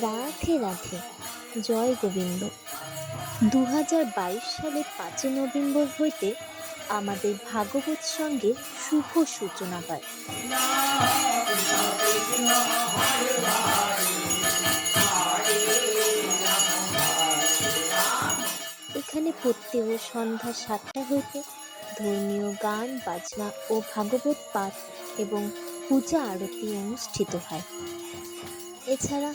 রাধে রাধে। জয় গোবিন্দ। দু সালের পাঁচই নভেম্বর হইতে আমাদের ভাগবত সঙ্গে শুভ সূচনা হয়। এখানে প্রত্যেক সন্ধ্যা সাতটা হইতে ধর্মীয় গান, বাজনা ও ভাগবত পাঠ এবং পূজা আরতি অনুষ্ঠিত হয়। এছাড়া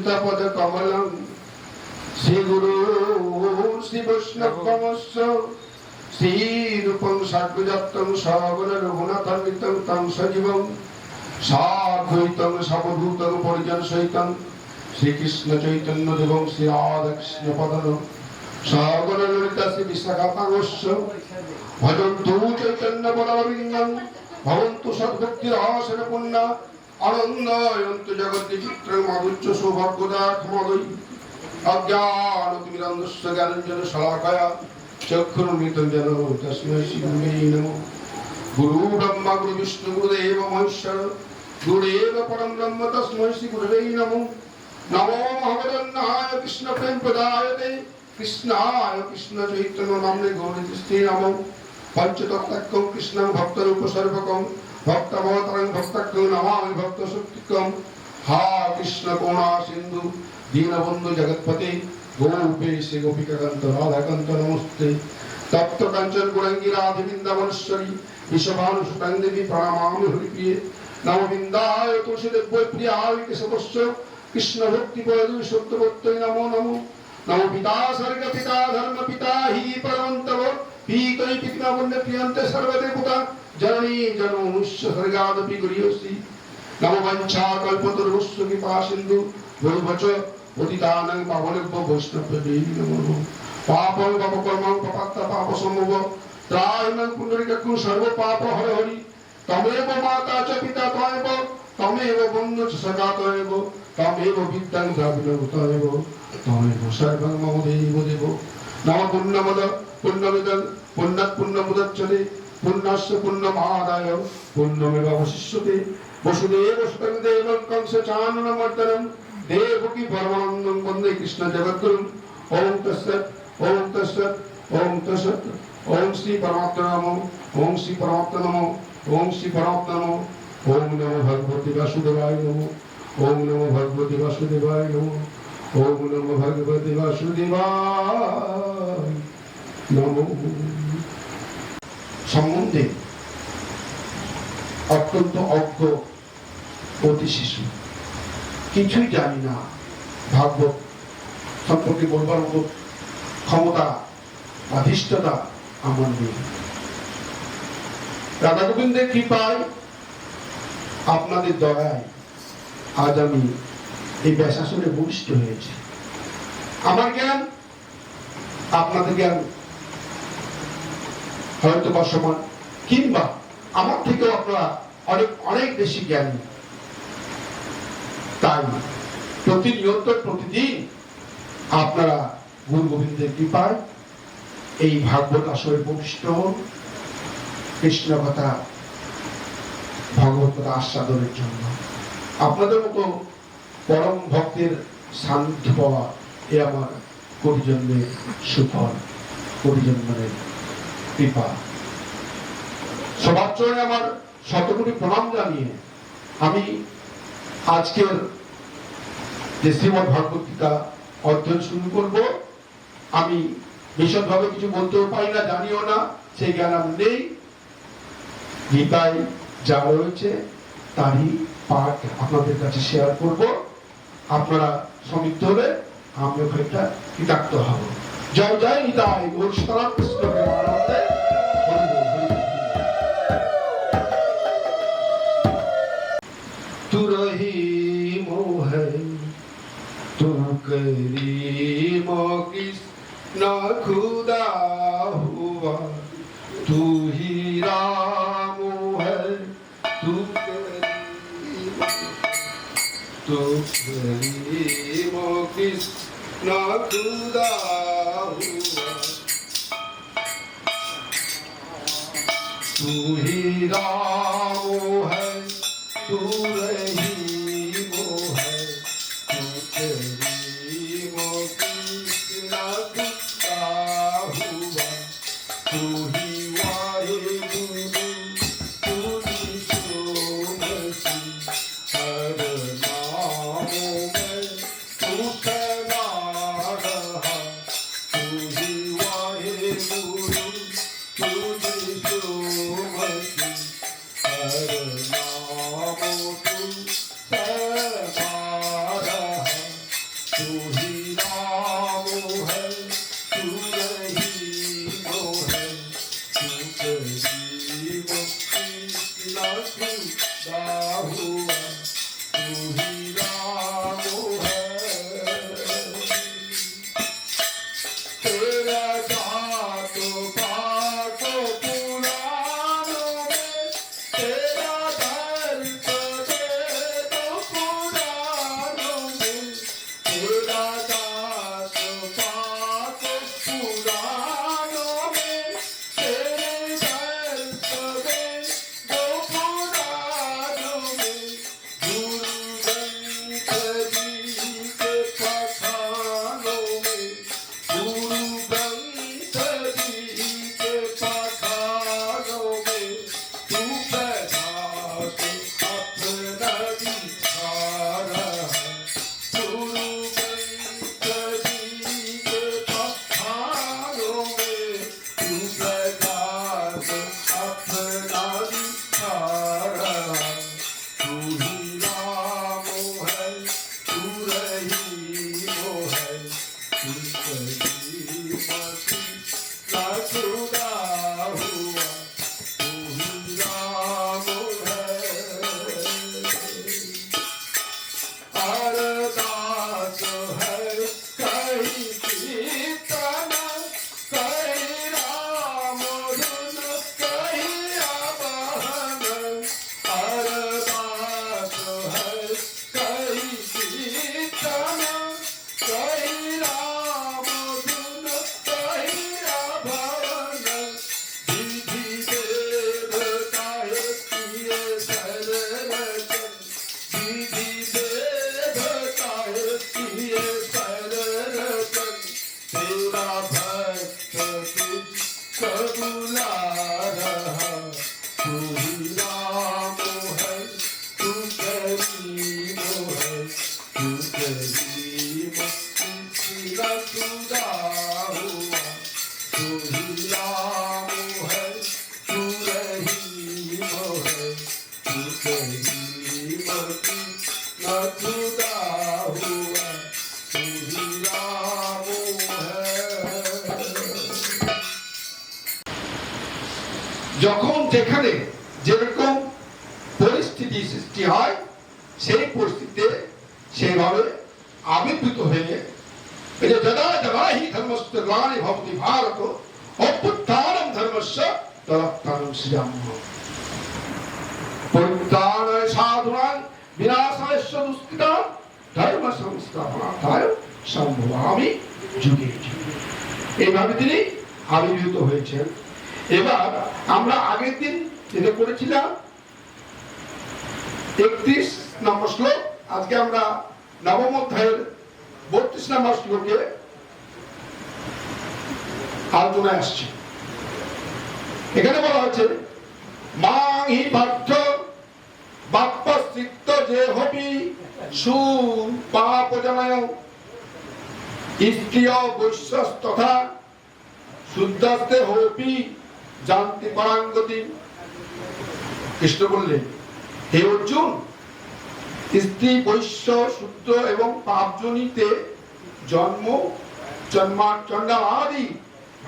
শ্রীযুতাপদ কমলম। শ্রী গুরু শ্রী বৈষ্ণব কমস্য শ্রী রূপম সার্গজাতম সগুণ সবভূতম পরিজন সহিতম। শ্রীকৃষ্ণ চৈতন্য দেবং শ্রী রাধা কৃষ্ণ পদন। সগুণ ললিতা শ্রী বিশাখাপাংশ ভজন্তু চৈতন্য বলবৃন্দম ভবন্তু সদ্ভক্তির আসন পুণ্যা। আনন্দয়ন্তু জগতি চিত্র মাধুর্য সৌভাগ্যদা ক্ষমদয়ী অজ্ঞানতিমিরন্দস্য জ্ঞানঞ্জন শলাকয়া চক্ষুর্মৃতম যেন তস্मै শ্রীগুরুবে নমঃ। গুরু ব্রহ্মা গুরু বিষ্ণু গুরুদেব, মহেশ্বর, গুরুদেব পরম ব্রহ্ম তস্मै শ্রীগুরুবে নমঃ। নমো ভগবন্নায় কৃষ্ণ প্রেম প্রদায়তে, কৃষ্ণায় কৃষ্ণ চৈতন্য কৃষ্ণং ভক্তরূপ সর্বকম ভক্তবতরং ভক্তকম নমামি ভক্ত শক্তিকম হা কৃষ্ণ কোণা সিন্ধু, দীনবন্ধু জগৎপতে গোপেশ গোপিকাকান্ত রাধাকান্ত নমস্তে। তপ্ত কাঞ্চন গুণঙ্গি রাধে বৃন্দাবনেশ্বরী বিশ্বভানু সুতাং দেবী প্রণামামি হরিপ্রিয়ে। নম বৃন্দায় তুলসীদেব প্রিয়ায় কেশবস্য কৃষ্ণ ভক্তি পয়দু সত্যবত্তৈ নমো নমো। নমো পিতা স্বর্গ পিতা ধর্ম পিতা, হি পরমন্তব। পীতৈ বন্যে প্রিয়ন্তে জননী জনমনুষ্য স্বর্গাদপি গরিয়সি নম বঞ্ছা কল্পতরুষ্য কৃপা সিন্ধু। ভৈবচ পতিতানাং পাবনেভ্য বৈষ্ণবেই নমো নমঃ। পাপং পাপকর্মং পাপাত্তা পাপ সম্ভব। ত্রায়ণং পুণ্ডরিকাক্ষং সর্ব পাপ হর হরি তমেব মাতা চ পিতা ত্বমেব তমেব বন্ধু চ সদা ত্বমেব তমেব বিদ্যাং দ্রাবিড়ং ত্বমেব তমেব সর্বং মম দেব দেব। নম পুণ্যমদ। পুণ্যমিদং। পুণ্যাৎ পুণ্যমুদচ্যতে পুণ্যস্য পুণ্যমাদায় পুণ্যমেব অবশিষ্যতে। বসুদেব সুতং দেবং কংস চাননমর্দনম দেবকী পরমানন্দম বন্দে কৃষ্ণ জগদ্গুরুম। ওম তস্সৎ ওম তস্সৎ ওম তস্সৎ ওম শ্রী পরমাত্মা নমো, ওম শ্রী পরমাত্মা নমো, ওম শ্রী পরমাত্মা নমো। ওম নমো ভগবতী বাসুদেবায় নমো। ওম নমো ভগবতী বাসুদেবায় নমো। ওম নমো ভগবতী বাসুদেবায় নমো। সম্বন্ধে অত্যন্ত অজ্ঞ অতি শিশু। কিছুই জানি না। ভাগবত সম্পর্কে বলবার মতো ক্ষমতা, অধিষ্ঠতা আমার নেই। রাধা গোবিন্দের কৃপায় আপনাদের দয়ায় আজ আমি এই ব্যাসাসনে ভূমিষ্ঠ হয়েছি। আমার জ্ঞান আপনাদের জ্ঞান হয়তো বা সমান কিংবা আমার থেকেও আপনারা অনেক অনেক বেশি জ্ঞানী। তাই প্রতিনিয়ত প্রতিদিন আপনারা গুরু গোবিন্দের কৃপায় এই ভাগবত আসরে প্রবিষ্ট হন। কৃষ্ণ কথা ভগবত কথা আস্বাদনের জন্য। আপনাদের মতো পরম ভক্তের শান্তি পাওয়া এ আমার কোটি সুফল কোটি কৃপা সবার চরণে আমার শতকোটি প্রণাম জানিয়ে আমি আজকের যে শ্রীমদ ভাগবত গীতা অধ্যয়ন শুরু করব। আমি বিশদভাবে কিছু বলতেও পারি না, জানিও না সেই জ্ঞান আমার নেই। গীতায় যা রয়েছে তারই পাঠ আপনাদের কাছে শেয়ার করব। আপনারা সমৃদ্ধ হলে আমিও খানিকটা কৃতার্থ হব। জয় জয় নিতাই গোর সারা কৃষ্ণকে আনন্দে তুরহি মোহে তু করি কৃষ্ণ খুদা হুয়া। তু হি রাম খুদা তুহিরা এইভাবে তিনি আবির্ভূত হয়েছেন। এবার আমরা আগের দিন যেটা করেছিলাম, একত্রিশ নম্বর শ্লোক, আজকে আমরা নবম অধ্যায়ের বত্রিশ নম্বর শ্লোকে আলোচনায় আসছি। এখানে বলা হচ্ছে মা হি যে হবি সু পাপজনায় স্ত্রীয় বৈশ্বাস তথা শুদ্ধাস্তে হপি পরাঙ্গতি। কৃষ্ণ বললেন, হে অর্জুন, স্ত্রী বৈশ্য, শুদ্ধ এবং পাপজনিতে জন্ম জন্মা চন্দা আদি,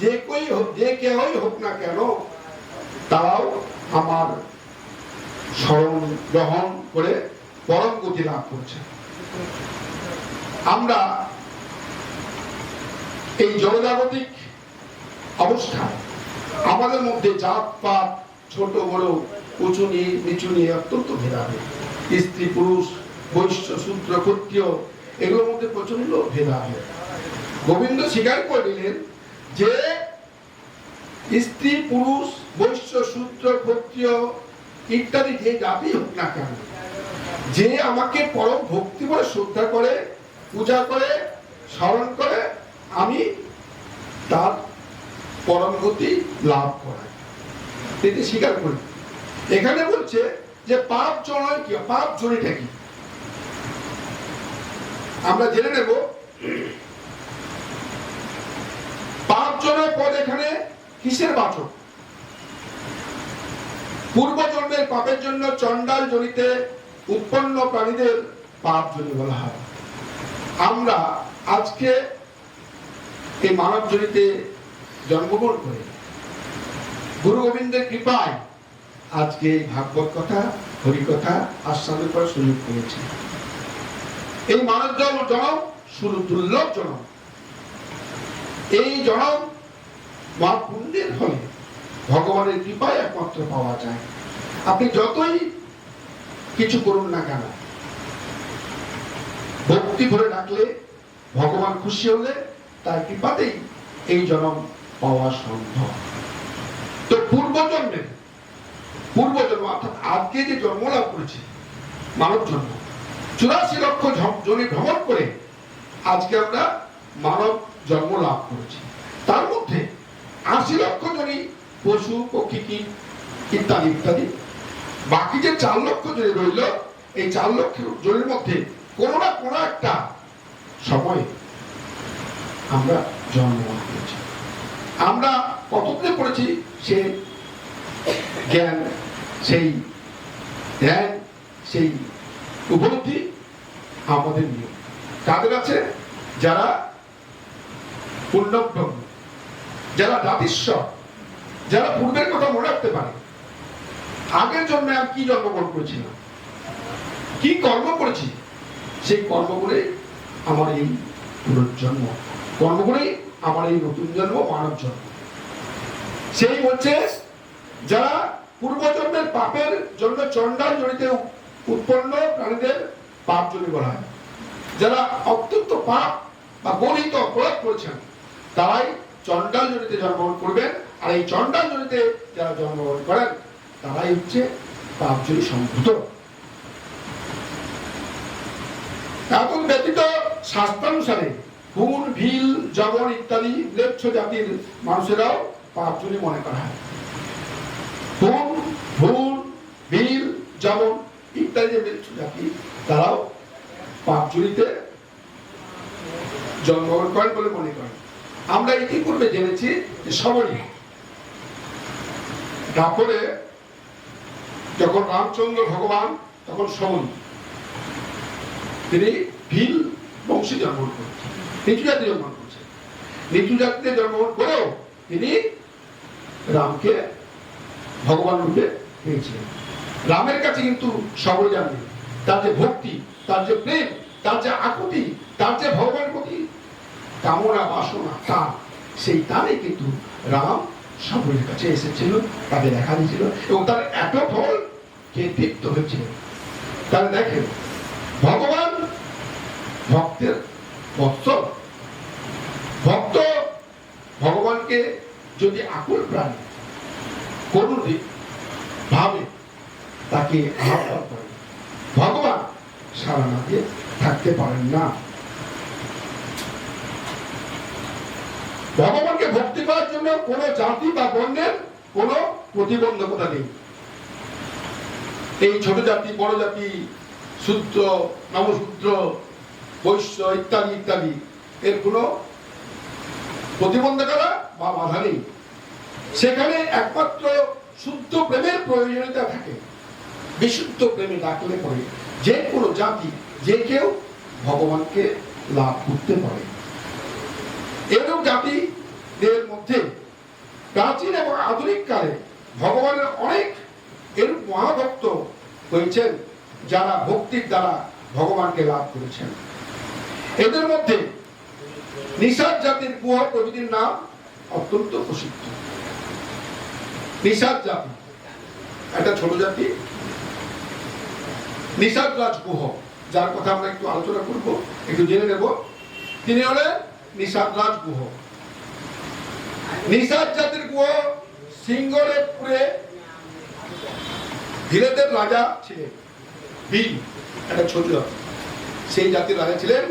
যে কেউই যে কেহই হোক না কেন তারাও আমার স্মরণ গ্রহণ করে পরম গতি লাভ করছে। আমরা এই জনজাগতিক অবস্থায় আমাদের মধ্যে জাত, পাত, ছোট, বড়, উঁচু নিয়ে নিচু নিয়ে অত্যন্ত ভেদাভেদ। স্ত্রী, পুরুষ, বৈশ্য, শূদ্র, ক্ষত্রিয়, এগুলোর মধ্যে প্রচণ্ড ভেদাভেদ। গোবিন্দ স্বীকার করে নিলেন যে স্ত্রী, পুরুষ, বৈশ্য শূদ্র ক্ষত্রিয়, ইত্যাদি যে জাতি হোক না কেন, যে আমাকে পরম ভক্তি করে শ্রদ্ধা করে, পূজা করে, স্মরণ করে, আমি তার পরম গতি লাভ করাই। এটি স্বীকার করি। এখানে বলছে যে পাপ জড়য় কি? পাপ জড়িটা কি? আমরা জেনে নেব। পাপ জড়ের পদ এখানে কিসের বাচক পূর্ব জন্মের পাপের জন্য চন্ডাল জড়িতে উৎপন্ন প্রাণীদের পাপ জড়ি বলা হয়, আমরা আজকে এই মানব জড়িতে জন্মগ্রহণ করে। গুরু গোবিন্দের কৃপায় আজকে এই ভাগবত কথা হরিকথা আস্বাদন করার সুযোগ পেয়েছি। এই মানব জন্ম, জনম শুরু দুর্লভ জনম। এই জনম মা পুণ্যের ফলে ভগবানের কৃপায় একমাত্র পাওয়া যায়। আপনি যতই কিছু করুন না কেন, ভক্তি ভরে ডাকলে, ভগবান খুশি হলে তার কৃপাতেই এই জন্ম পাওয়া সম্ভব। তো পূর্ব জন্মের পূর্ব জন্ম অর্থাৎ আজকে যে জন্ম লাভ করেছে, মানব জন্ম, চুরাশি লক্ষ জনে ভ্রমণ করে আজকে আমরা মানব জন্ম লাভ করেছি। তার মধ্যে আশি লক্ষ জনই পশু পক্ষী কীট ইত্যাদি ইত্যাদি। বাকি যে চার লক্ষ জনে রইল, এই চার লক্ষ জনের মধ্যে কোনো না কোনো একটা সময় আমরা জন্মগ্রহণ করেছি। আমরা কতদিনে পড়েছি সে জ্ঞান, সেই জ্ঞান সেই উপলব্ধি আমাদের নিয়ে। কাদের আছে? যারা পুণ্যব্রহ্ম যারা জাতিস্বর যারা পূর্বের কথা মনে রাখতে পারে, আগের জন্মে আমি কি জন্মগ্রহণ করেছিলাম? কি কর্ম করেছি? সেই কর্ম করে আমার এই পুনর্জন্ম, কর্ম করেই আমার এই নতুন জন্ম, মানব জন্ম। সেই হচ্ছে যারা পূর্বজন্মের পাপের জন্য চন্ডাল জড়িতে উৎপন্ন প্রাণীদের পাপ জন্য বলা হয়। যারা অত্যন্ত পাপ বা গণিত অপরাধ করেছেন, তারাই চন্ডাল জড়িতে জন্মগ্রহণ করবেন, আর এই চন্ডাল জড়িতে যারা জন্মগ্রহণ করেন, তারাই হচ্ছে পাপ জড়ি সম্ভূত এখন ব্যতীত শাস্ত্রানুসারে হুন ভিল জবন ইত্যাদি লেচ্ছ জাতির মানুষেরাও পাপ জড়ি মনে করা হয়। হুন ভুল, ভিল জবন ইত্যাদি লেচ্ছ জাতি তারাও পাপ জড়িতে জন্মগ্রহণ করেন বলে মনে করেন। আমরা ইতিপূর্বে জেনেছি? যে সবরী তারপরে যখন রামচন্দ্র ভগবান, তখন সবরী তিনি ভিল বংশে জন্মগ্রহণ করেছেন। নিচু জাতি জন্মগ্রহণ করেছেন। নিচু জাতিতে জন্মগ্রহণ করেও তিনি রামকে ভগবান রূপে পেয়েছিলেন। রামের কাছে কিন্তু সবর জাননি তার যে ভক্তি, তার যে প্রেম, তার যে আকুতি, তার যে ভগবানের প্রতি কামনা বাসনা টান সেই টানে কিন্তু রাম সবরের কাছে এসেছিল তাকে দেখা দিয়েছিল এবং তার এত ফল কে তৃপ্ত হয়েছিল তাহলে দেখেন, ভগবান ভক্তের বৎসল ভক্ত ভগবানকে যদি আকুল প্রাণী করুণ ভাবে, তাকে আহ্বান ভগবান সারা না দিয়ে থাকতে পারেন না। ভগবানকে ভক্তি করার জন্য কোনো জাতি বা বর্ণের কোনো প্রতিবন্ধকতা নেই। এই ছোট জাতি, বড় জাতি শূদ্র নবশূদ্র বৈশ্য ইত্যাদি ইত্যাদি, এর কোনো প্রতিবন্ধকতা বা বাধা নেই। সেখানে একমাত্র শুদ্ধ প্রেমের প্রয়োজনীয়তা থাকে। বিশুদ্ধ প্রেমে ডাকলে পরে যে কোনো জাতি, যে কেউ ভগবানকে লাভ করতে পারে। এরূপ জাতিদের মধ্যে প্রাচীন এবং আধুনিক কালে ভগবানের অনেক এরূপ মহাভক্ত হয়েছেন, যারা ভক্তির দ্বারা ভগবানকে লাভ করেছেন। এদের মধ্যে নিষাদ জাতির গুহ প্রভৃতির নাম অত্যন্ত প্রসিদ্ধ। নিষাদ জাতি, একটা ছোট জাতি নিষাদ রাজ গুহ, যার কথা আমরা একটু আলোচনা করব, একটু জেনে নেব। তিনি হলেন নিষাদ রাজ গুহ। নিষাদ জাতির গুহ ধীরেদের রাজা ছিলেন। বীর একটা ছোট সেই জাতির রাজা ছিলেন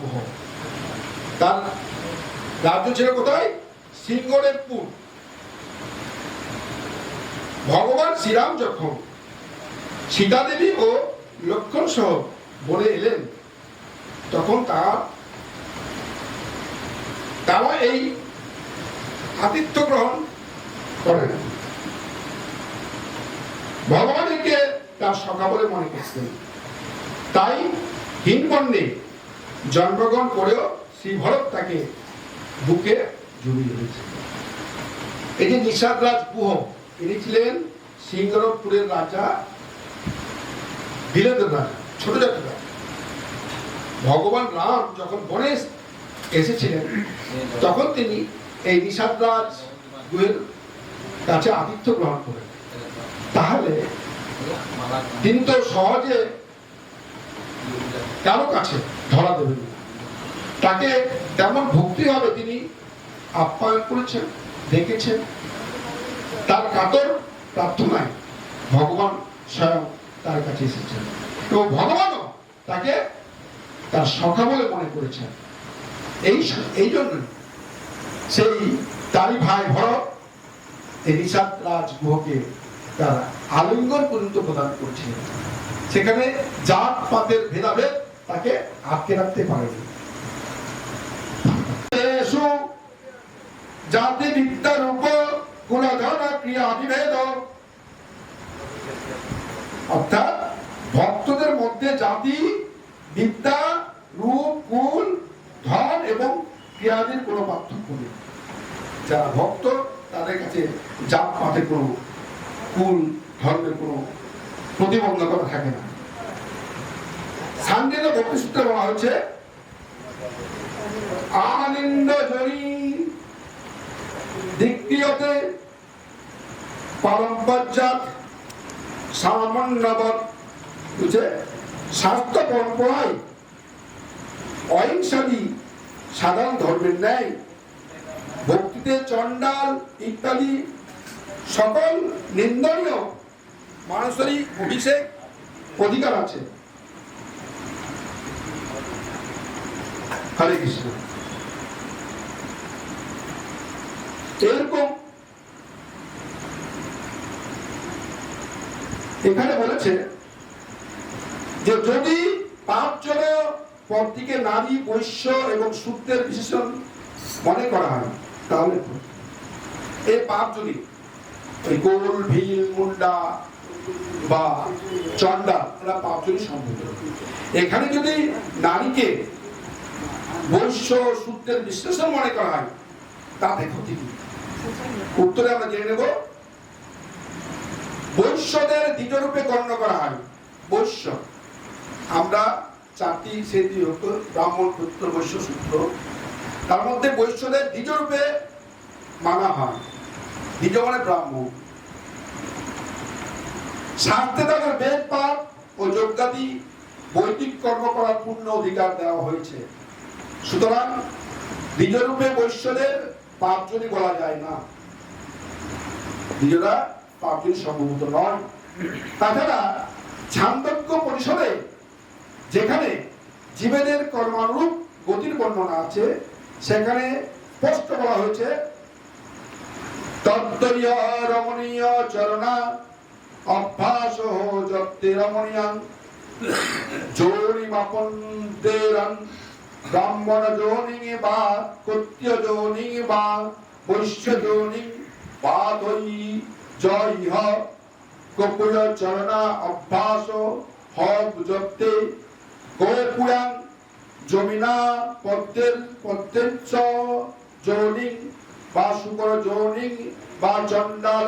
গুহ। তার রাজ্য ছিল কোথায়? ভগবান শ্রীরাম যখন সীতা দেবী ও লক্ষণ সহ বলে এলেন, তখন তার তারা এই আতিথ্য গ্রহণ করেন ভগবানকে তার সখা বলে মনে করতেন তাই হিনবন্যে জন্মগ্রহণ করেও শ্রী ভরত তাকে বুকে জড়িয়ে রয়েছে এই যে নিষাদ রাজ গুহ ইনি ছিলেন সিংহরপুরের রাজা বীরেন্দ্র রাজা ছোট জাতির রাজা। ভগবান রাম যখন বনে এসেছিলেন। তখন তিনি এই নিষাদরাজ কাছে আতিথ্য গ্রহণ করেন। তাহলে তিনি তো সহজে কারও কাছে ধরা দেবেন তাকে তেমন ভক্তি হবে তিনি আপ্যায়ন করেছেন, দেখেছেন। তার কাতর প্রার্থনায় ভগবান স্বয়ং তার কাছে এসেছেন। এবং ভগবানও তাকে তার সখা বলে মনে করেছেন। এই এই জন্য সেই তারই ভাই ভরত, এই নিষাদ রাজ গুহকে তার আলিঙ্গন পর্যন্ত প্রদান করছিলেন। সেখানে জাত পাতের ভেদাভেদ তাকে আটকে রাখতে পারেনি। জাতি বিদ্যার উপর গুণধন ক্রিয়া বিভেদ অর্থাৎ ভক্তদের মধ্যে জাতি, বিদ্যা, রূপ, কুল ধন এবং ক্রিয়াদির কোনো পার্থক্য নেই। যারা ভক্ত, তাদের কাছে জাত পাতে কোনো কুল, ধর্মের কোনো প্রতিবন্ধকতা থাকে না। সান্দিত ভক্তি সূত্রে বলা হয়েছে আনন্দ জনি দ্বিতীয়তে পারম্পর্যাত সামান্যবত বুঝছে? স্বাস্থ্য পরম্পরায় অহিংসাদি সাধারণ ধর্মের ন্যায়, ভক্তিতে চণ্ডাল ইত্যাদি সকল নিন্দনীয় মানুষেরই অভিষেক অধিকার আছে। হরে কৃষ্ণ। এরকম এখানে বলেছে যে যদি পাপ জন পদটিকে নারী, বৈশ্য এবং সূত্রের বিশেষণ মনে করা হয়। তাহলে। এই পাপ যদি গোল ভীল, মুন্ডা বা চন্ডা এরা পাপ যদি সম্ভব এখানে যদি নারীকে বৈশ্য, সূত্রের বিশ্লেষণ মনে করা হয়, তাতে ক্ষতি কি? উত্তরে আমরা জেনে নেব, বৈশ্যদের দ্বিজরূপে গণ্য করা হয়। বৈশ্য। আমরা চারটি শ্রেণি হতো, ব্রাহ্মণ, পুত্র, বৈশ্য সূত্র তার মধ্যে বৈশ্যদের দ্বিজরূপে মানা হয়। দ্বিজ মানে ব্রাহ্মণ। শাস্ত্রে তাদের বেদ, পাঠ ও যজ্ঞাদি বৈদিক কর্ম করার পূর্ণ অধিকার দেওয়া হয়েছে। সুতরাং দ্বিজরূপে বৈশ্যদের পাপ যদি বলা যায় না, দ্বিজরা যদি সম্ভবত নয়। তাছাড়া ছান্দজ্ঞ পরিসরে যেখানে জীবেদের কর্মানুরূপ গতির বর্ণনা আছে, সেখানে স্পষ্ট বলা হয়েছে তত্তরীয় রমণীয় চরণা অভ্যাস যত্তে রমণীয়াং যোনি মাপন্তেরং, ব্রাহ্মণ যোনি বা কত্য যোনি বা বৈশ্য যোনি বা দৈ জয় কপুল চরণা অভ্যাস হ যত্তে জমিনা পদ্মের বা শুকর বা চন্ডাল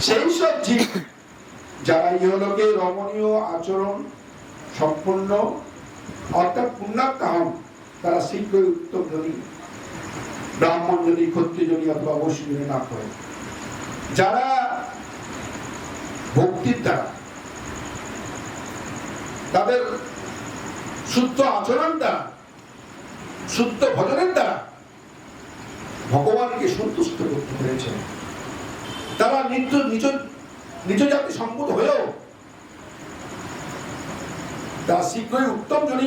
সেই সব জীব যারা ইহলোকে রমণীয় আচরণ সম্পন্ন, অর্থাৎ পুণ্যাত্মা হন তারা শীঘ্রই উত্তম যদি, ব্রাহ্মণ যদি, ক্ষত্রিয় যদি, অথবা অবশ্যই না করে। যারা ভক্তির দ্বারা তাদের শুদ্ধ আচরণ দ্বারা, শুদ্ধ ভজনের দ্বারা ভগবানকে সন্তুষ্ট করতে পেরেছে। তারা নিত্য নিজ নিজ জাতি সম্মত হয়েও তা শীঘ্রই উত্তম জনী